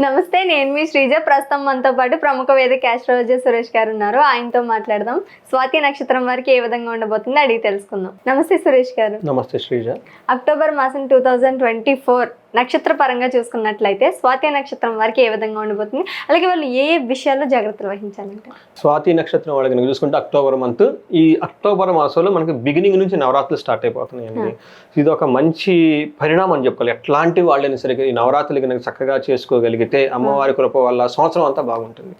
నమస్తే నేను మీ శ్రీజ. ప్రస్తుతం మనతో పాటు ప్రముఖ వేదిక ఆస్ట్రాలజర్ సురేష్ గారు ఉన్నారు. ఆయనతో మాట్లాడదాం. స్వాతి నక్షత్రం వారికి ఏ విధంగా ఉండబోతుందో అడిగి తెలుసుకుందాం. నమస్తే సురేష్ గారు. నమస్తే శ్రీజ. అక్టోబర్ మాసం టూ థౌజండ్ ట్వంటీ ఫోర్ నక్షత్ర పరంగా చూసుకున్నట్లయితే స్వాతి నక్షత్రం వారికి ఏ విధంగా ఉండబోతుంది? అలాగే వాళ్ళు ఏ విషయాల్లో జాగ్రత్తలు వహించాలంటే? స్వాతి నక్షత్రం వాళ్ళకి కనుక చూసుకుంటే అక్టోబర్ మంత్. ఈ అక్టోబర్ మాసంలో మనకి బిగినింగ్ నుంచి నవరాత్రులు స్టార్ట్ అయిపోతున్నాయండి. ఇది ఒక మంచి పరిణామం అని చెప్పుకోవాలి ఎట్లాంటి వాళ్ళని సరే ఈ నవరాత్రులు కనుక చక్కగా చేసుకోగలిగితే అమ్మవారి కృప వల్ల సంవత్సరం అంతా బాగుంటుంది.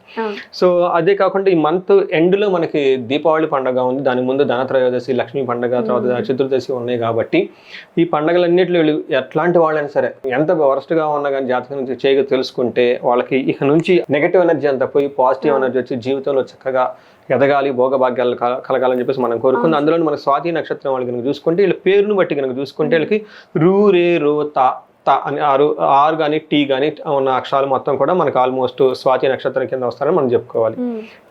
సో అదే కాకుండా ఈ మంత్ ఎండ్లో మనకి దీపావళి పండగ ఉంది. దాని ముందు ధనత్రయోదశి లక్ష్మీ పండగ తర్వాత చతుర్దశి ఉన్నాయి కాబట్టి ఈ పండగలన్నింటిలో ఎట్లాంటి వాళ్ళైనా సరే ఎంత వరస్ట్గా ఉన్నా కానీ జాతకం నుంచి చేయగా తెలుసుకుంటే వాళ్ళకి ఇక నుంచి నెగటివ్ ఎనర్జీ అంతా పోయి పాజిటివ్ ఎనర్జీ వచ్చి జీవితంలో చక్కగా ఎదగాలి భోగభాగ్యాలు కల- కలగాలని చెప్పేసి మనం కోరుకుంది. అందులో మన స్వాతి నక్షత్రం వాళ్ళకి కనుక చూసుకుంటే వీళ్ళ పేరును బట్టి కనుక చూసుకుంటే వీళ్ళకి రూ రే రో తా త అని ఆరు ఆర్ కానీ టీ కానీ ఉన్న అక్షరాలు మొత్తం కూడా మనకు ఆల్మోస్ట్ స్వాతి నక్షత్రం కింద వస్తారని మనం చెప్పుకోవాలి.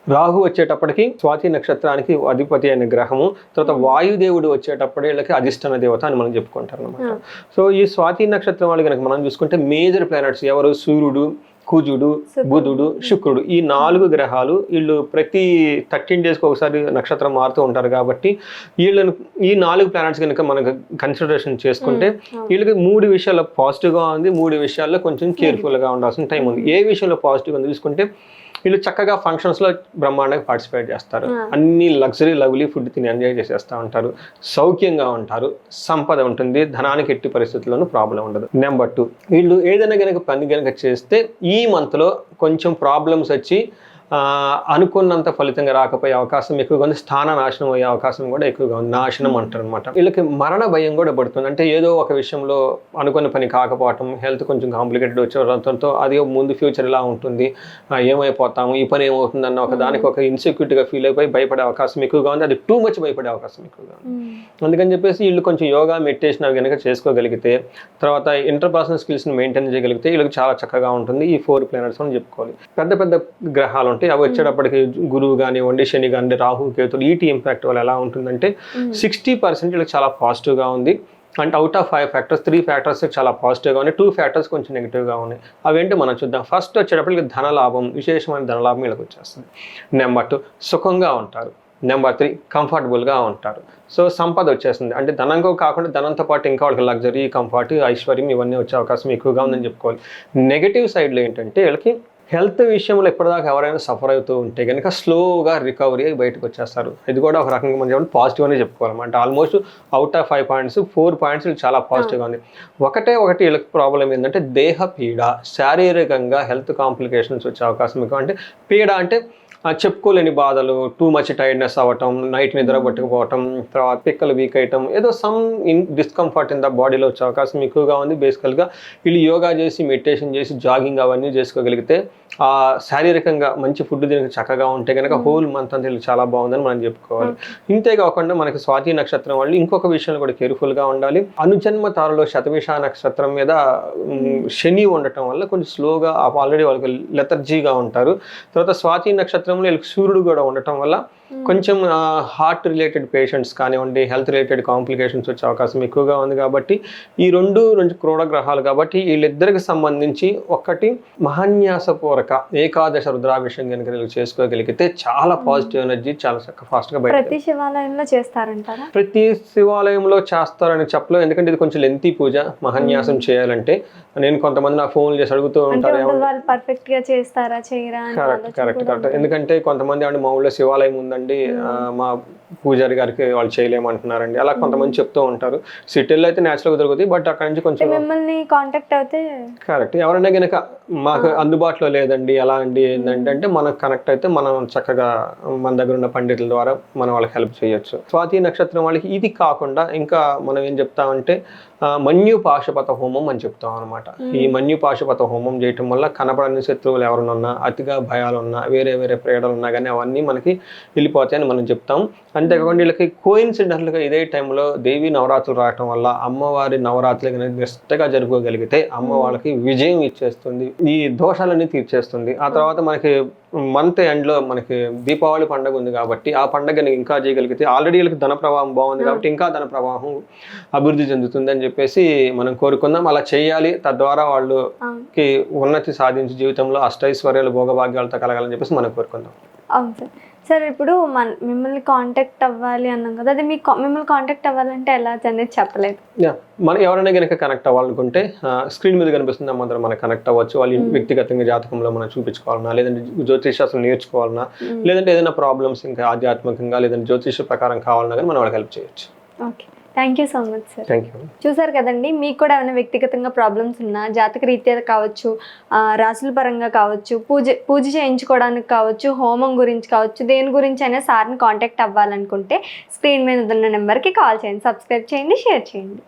రాహు వచ్చేటప్పటికి స్వాతి నక్షత్రానికి అధిపతి అయిన గ్రహము తర్వాత వాయుదేవుడు వచ్చేటప్పుడు వీళ్ళకి అధిష్టాన దేవత అని మనం చెప్పుకుంటారు అనమాట సో ఈ స్వాతి నక్షత్రం వాళ్ళు కనుక మనం చూసుకుంటే మేజర్ ప్లానెట్స్ ఎవరు? సూర్యుడు కుజుడు బుధుడు శుక్రుడు. ఈ నాలుగు గ్రహాలు వీళ్ళు ప్రతి థర్టీన్ డేస్కి ఒకసారి నక్షత్రం మారుతూ ఉంటారు కాబట్టి వీళ్ళని ఈ నాలుగు ప్లానెట్స్ కనుక మనకు కన్సిడరేషన్ చేసుకుంటే వీళ్ళకి మూడు విషయాల్లో పాజిటివ్గా ఉంది మూడు విషయాల్లో కొంచెం కేర్ఫుల్గా ఉండాల్సిన టైం ఉంది. ఏ విషయంలో పాజిటివ్ ఉంది చూసుకుంటే వీళ్ళు చక్కగా ఫంక్షన్స్లో బ్రహ్మాండంగా పార్టిసిపేట్ చేస్తారు. అన్ని లగ్జరీ లవ్లీ ఫుడ్ తిని ఎంజాయ్ చేసేస్తూ ఉంటారు. సౌఖ్యంగా ఉంటారు. సంపద ఉంటుంది. ధనానికి ఎట్టి పరిస్థితుల్లోనూ ప్రాబ్లం ఉండదు. నెంబర్ టూ వీళ్ళు ఏదైనా కనుక పని కనుక చేస్తే ఈ మంత్లో కొంచెం ప్రాబ్లమ్స్ వచ్చి అనుకున్నంత ఫలితంగా రాకపోయే అవకాశం ఎక్కువగా ఉంది. స్థాన నాశనం అయ్యే అవకాశం కూడా ఎక్కువగా ఉంది. నాశనం అంటారు అనమాట వీళ్ళకి మరణ భయం కూడా పడుతుంది. అంటే ఏదో ఒక విషయంలో అనుకున్న పని కాకపోవటం హెల్త్ కొంచెం కాంప్లికేటెడ్ వచ్చేవడంతో అది ముందు ఫ్యూచర్ ఇలా ఉంటుంది ఏమైపోతాము ఈ పని ఏమవుతుంది అన్న ఒక దానికి ఒక ఇన్సెక్యూరిటీగా ఫీల్ అయిపోయి భయపడే అవకాశం ఎక్కువగా ఉంది. అది టూ మచ్ భయపడే అవకాశం ఎక్కువగా ఉంది. అందుకని చెప్పేసి వీళ్ళు కొంచెం యోగా మెడిటేషన్ అవి కనుక చేసుకోగలిగితే తర్వాత ఇంటర్పర్సనల్ స్కిల్స్ని మెయింటైన్ చేయగలిగితే వీళ్ళకి చాలా చక్కగా ఉంటుంది. ఈ ఫోర్ ప్లానెట్స్ అని చెప్పుకోవాలి. పెద్ద పెద్ద గ్రహాలు ఉంటాయి అవి వచ్చేటప్పటికి గురువు కానివ్వండి శని కానీ రాహు కేతులు ఈటీ ఇంపాక్ట్ వల్ల ఎలా ఉంటుందంటే సిక్స్టీ పర్సెంట్ వీళ్ళకి చాలా పాజిటివ్గా ఉంది. అంటే out of five factors three factors చాలా పాజిటివ్గా ఉన్నాయి. టూ ఫ్యాక్టర్స్ కొంచెం నెగిటివ్గా ఉన్నాయి. అవేంటి మనం చూద్దాం. ఫస్ట్ వచ్చేటప్పటికి ధనలాభం విశేషమైన ధనలాభం వీళ్ళకి వచ్చేస్తుంది. నెంబర్ టూ సుఖంగా ఉంటారు. నెంబర్ త్రీ కంఫర్టబుల్గా ఉంటారు. సో సంపద వచ్చేస్తుంది. అంటే ధనంగా కాకుండా ధనంతో పాటు ఇంకా వాళ్ళకి లగ్జరీ కంఫర్ట్ ఐశ్వర్యం ఇవన్నీ వచ్చే అవకాశం ఎక్కువగా ఉందని చెప్పుకోవాలి. నెగిటివ్ సైడ్లో ఏంటంటే వీళ్ళకి హెల్త్ విషయంలో ఎప్పటిదాకా ఎవరైనా సఫర్ అవుతూ ఉంటే కనుక స్లోగా రికవరీ అయ్యి బయటకు వచ్చేస్తారు. ఇది కూడా ఒక రకంగా మనం చెప్పాలి పాజిటివ్ అనే చెప్పుకోవాలన్నమాట almost out of five points four points చాలా పాజిటివ్గా ఉంది ఒకటే ఒకటి వీళ్ళకి ప్రాబ్లం ఏంటంటే దేహ పీడ శారీరకంగా హెల్త్ కాంప్లికేషన్స్ వచ్చే అవకాశం ఎక్కువ. అంటే పీడ అంటే చెప్పుకోలేని బాధలు టూ మచ్ టైర్డ్నెస్ అవ్వటం నైట్ నిద్ర పట్టుకుపోవటం తర్వాత పిక్కలు వీక్ అయ్యటం ఏదో some in discomfort in the బాడీలో వచ్చే అవకాశం ఎక్కువగా ఉంది. బేసికల్గా వీళ్ళు యోగా చేసి మెడిటేషన్ చేసి జాగింగ్ అవన్నీ చేసుకోగలిగితే ఆ శారీరకంగా మంచి ఫుడ్ దీనికి చక్కగా ఉంటే కనుక హోల్ మంత్ అంతా వీళ్ళు చాలా బాగుందని మనం చెప్పుకోవాలి. ఇంతే కాకుండా మనకి స్వాతి నక్షత్రం వాళ్ళు ఇంకొక విషయంలో కూడా కేర్ఫుల్గా ఉండాలి. అనుజన్మ తారలో శతవిష నక్షత్రం మీద ఉమ్, శని ఉండటం వల్ల కొంచెం స్లోగా ఆల్రెడీ వాళ్ళకి లెథర్జీగా ఉంటారు. తర్వాత స్వాతి నక్షత్రంలో వీళ్ళకి సూర్యుడు కూడా ఉండటం వల్ల కొంచెం హార్ట్ రిలేటెడ్ పేషెంట్స్ కానివ్వండి హెల్త్ రిలేటెడ్ కాంప్లికేషన్స్ వచ్చే అవకాశం ఎక్కువగా ఉంది కాబట్టి ఈ రెండు రెండు క్రోడ గ్రహాలు కాబట్టి వీళ్ళిద్దరికి సంబంధించి ఒక్కటి మహాన్యాసపూరక ఏకాదశ రుద్రాభిషేకం కనుక వీళ్ళు చేసుకోగలిగితే చాలా పాజిటివ్ ఎనర్జీ చాలా చక్కగా ఫాస్ట్గా బయట ప్రతి శివాలయంలో చేస్తారంటారా? ప్రతి శివాలయంలో చేస్తారని చెప్పలేం. ఎందుకంటే ఇది కొంచెం లెంతీ పూజ మహాన్యాసం చేయాలంటే. నేను కొంతమంది నాకు ఫోన్లు చేసి అడుగుతూ ఉంటారు పర్ఫెక్ట్గా చేస్తారా చేయరా కరెక్ట్ కరెక్ట్ కరెక్ట్. ఎందుకంటే కొంతమంది అంటే మా ఊళ్ళో శివాలయం ఉందండి అండి మా పూజారి గారికి వాళ్ళు చేయలేమంటున్నారండి. అలా కొంతమంది చెప్తూ ఉంటారు. సిటీల్లో అయితే న్యాచురల్గా దొరుకుతాయి బట్ అక్కడ నుంచి కొంచెం మిమ్మల్ని కాంటాక్ట్ అవుతే కరెక్ట్ ఎవరైనా కనుక మాకు అందుబాటులో లేదండి ఎలా అండి ఏంటంటే అంటే మనకు కనెక్ట్ అయితే మనం చక్కగా మన దగ్గర ఉన్న పండితుల ద్వారా మనం వాళ్ళకి హెల్ప్ చేయొచ్చు. స్వాతి నక్షత్రం వాళ్ళకి ఇది కాకుండా ఇంకా మనం ఏం చెప్తామంటే మన్యు పాశుపత హోమం అని చెప్తాం అనమాట ఈ మన్యు పాశుపత హోమం చేయటం వల్ల కనపడని శత్రువులు ఎవరైనా ఉన్నా అతిగా భయాలు ఉన్నా వేరే వేరే ప్రేడలు ఉన్నా కానీ అవన్నీ మనకి వెళ్ళిపోతాయని మనం చెప్తాం. అంతేకాకుండా వీళ్ళకి కోయిన్సిడెంట్లుగా ఇదే టైంలో దేవి నవరాత్రులు రావటం వల్ల అమ్మవారి నవరాత్రులు కనుక నిష్టగా జరుపుకోగలిగితే అమ్మ వాళ్ళకి విజయం ఇచ్చేస్తుంది ఈ దోషాలన్నీ తీర్చేస్తుంది. ఆ తర్వాత మనకి మంత్ ఎండ్లో మనకి దీపావళి పండుగ ఉంది కాబట్టి ఆ పండుగని ఇంకా చేయగలిగితే ఆల్రెడీ వీళ్ళకి ధన ప్రవాహం బాగుంది కాబట్టి ఇంకా ధన ప్రవాహం అభివృద్ధి చెందుతుంది అని చెప్పేసి మనం కోరుకుందాం. అలా చేయాలి తద్వారా వాళ్ళకి ఉన్నతి సాధించి జీవితంలో అష్టైశ్వర్యాలు భోగభాగ్యాలతో కలగాలని చెప్పేసి మనం కోరుకుందాం. అవును సార్. సార్ ఇప్పుడు మన మిమ్మల్ని కాంటాక్ట్ అవ్వాలి అన్నాం కదా అది మీ మిమ్మల్ని కాంటాక్ట్ అవ్వాలంటే ఎలా అనేది చెప్పలేదు. మనం ఎవరైనా కనుక కనెక్ట్ అవ్వాలనుకుంటే స్క్రీన్ మీద కనిపిస్తుంది అందరం మనకు కనెక్ట్ అవ్వచ్చు. వాళ్ళు వ్యక్తిగతంగా జాతకంలో మనం చూపించుకోవాలన్నా లేదంటే జ్యోతిషాస్త్రం నేర్చుకోవాలన్నా లేదంటే ఏదైనా ప్రాబ్లమ్స్ ఇంకా ఆధ్యాత్మికంగా లేదంటే జ్యోతిష ప్రకారం కావాలన్నా కానీ మనం వాళ్ళకి హెల్ప్ చేయొచ్చు. Okay. Thank you so much sir చూసారు కదండి మీకు కూడా ఏమైనా వ్యక్తిగతంగా ప్రాబ్లమ్స్ ఉన్నా జాతక రీత్యా కావచ్చు రాసుల పరంగా కావచ్చు పూజ పూజ చేయించుకోవడానికి కావచ్చు హోమం గురించి కావచ్చు దేని గురించి అయినా సార్ని కాంటాక్ట్ అవ్వాలనుకుంటే స్క్రీన్ మీద ఉన్న నెంబర్కి కాల్ చేయండి సబ్స్క్రైబ్ చేయండి షేర్ చేయండి.